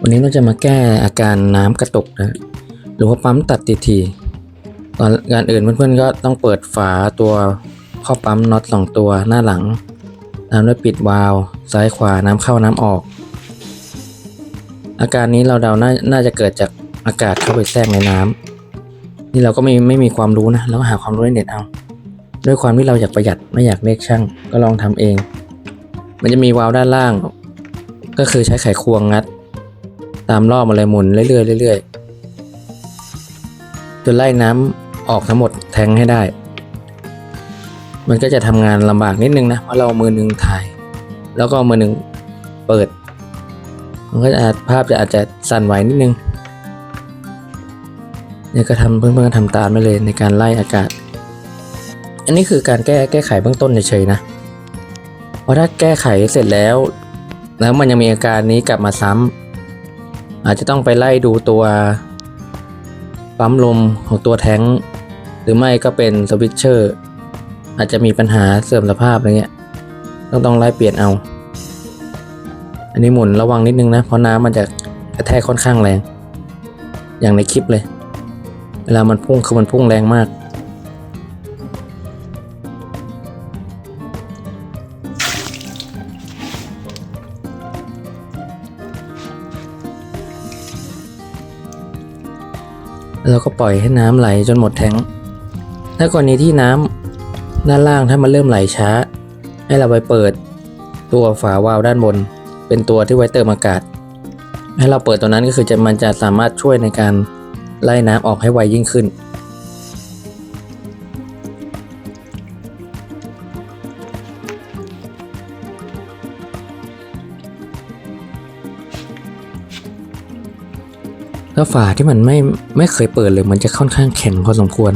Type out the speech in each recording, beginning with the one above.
วันนี้เราจะมาแก้อาการน้ำกระตุกนะหรือว่าปั๊มตัดทีทีตอนงานอื่นเพื่อนๆก็ต้องเปิดฝาตัวข้อปั๊มน็อตสองตัวหน้าหลังตามด้วยปิดวาล์วซ้ายขวาน้ำเข้าน้ำออก อาการนี้เราเดาน่าจะเกิดจากอากาศเข้าไปแทรกในน้ำนี่เราก็ไม่ไม่มีความรู้นะเราก็หาความรู้ในเน็ตเอา ด้วยความที่เราอยากประหยัดไม่อยากเรีกช่างก็ลองทำเอง มันจะมีวาล์วด้านล่าง ก็คือใช้ไขควงงัด ตามรอบอะไรหมุนเรื่อยๆเรื่อยๆจนไล่น้ำออกทั้งหมดแทงให้ได้ มันก็จะทำงานลำบากนิดนึงนะเพราะเรามือหนึ่งถ่าย แล้วก็มือหนึ่งเปิด มันก็อาจภาพจะอาจจะสั่นไหวนิดนึงเนี่ยก็ทำเพื่อนๆก็ทำตามไปเลยในการไล่อากาศ อันนี้คือการแก้แก้ไขเบื้องต้นเฉยๆนะ ราะถ้าแก้ไขเสร็จแล้ว แล้วมันยังมีอาการนี้กลับมาซ้ำอาจจะต้องไปไล่ดูตัวปั๊มลมของตัวแท้งหรือไม่ก็เป็นสวิตเชอร์อาจจะมีปัญหาเสื่อมสภาพอะไรเงี้ยต้องต้องไล่เปลี่ยนเอา อันนี้หมุนระวังนิดนึงนะเพราะน้ำมันจะกระแทกค่อนข้างแรง อย่างในคลิปเลย เวลามันพุ่งคือมันพุ่งแรงมาก แล้วก็ปล่อยให้น้ำไหลจนหมดแทงถ้ากรณีที่น้ำด้านล่างถ้ามันเริ่มไหลช้า ให้เราไปเปิดตัวฝาวาล์วด้านบน เป็นตัวที่ไว้เติมอากาศ ให้เราเปิดตัวนั้นก็คือจะมันจะสามารถช่วยในการไล่น้ำออกให้ไวยิ่งขึ้น ถ้าฝาที่มันไม่ไม่เคยเปิดเลยมันจะค่อนข้างแข็งพอสมควร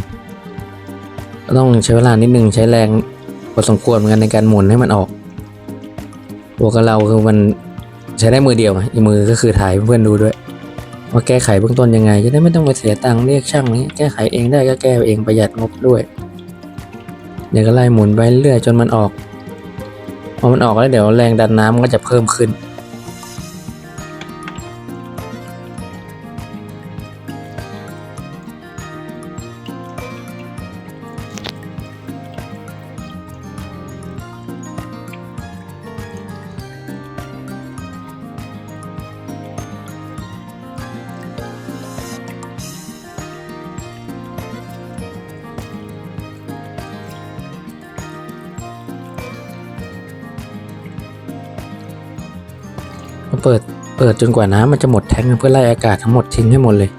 ต้องใช้เวลานิดนึงใช้แรงพอสมควรเหมือนกันในการหมุนให้มันออกตัวกับเราคือมันใช้ได้มือเดียวอีกมือก็คือถ่ายเพื่อนดูด้วย ว่าแก้ไขเบื้องต้นยังไง จะได้ไม่ต้องไปเสียตังค์เรียกช่างนี้แก้ไขเองได้ก็แก้เองประหยัดงบด้วย เดี๋ยวก็ไล่หมุนไปเรื่อยจนมันออกพอมันออกแล้วเดี๋ยวแรงดันน้ำก็จะเพิ่มขึ้น ก็เปิดเปิดจนกว่าน้ำมันจะหมดแทงเพื่อไล่อากาศทั้งหมดทิ้งให้หมดเลย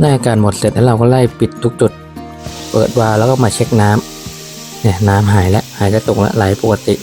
ได้อากาศหมดเสร็จแล้วเราก็ไล่ปิดทุกจุด เปิดวาล์วแล้วก็มาเช็คน้ำเนี่ยน้ำหายแล้วหายจะตกแล้วไหลปกติ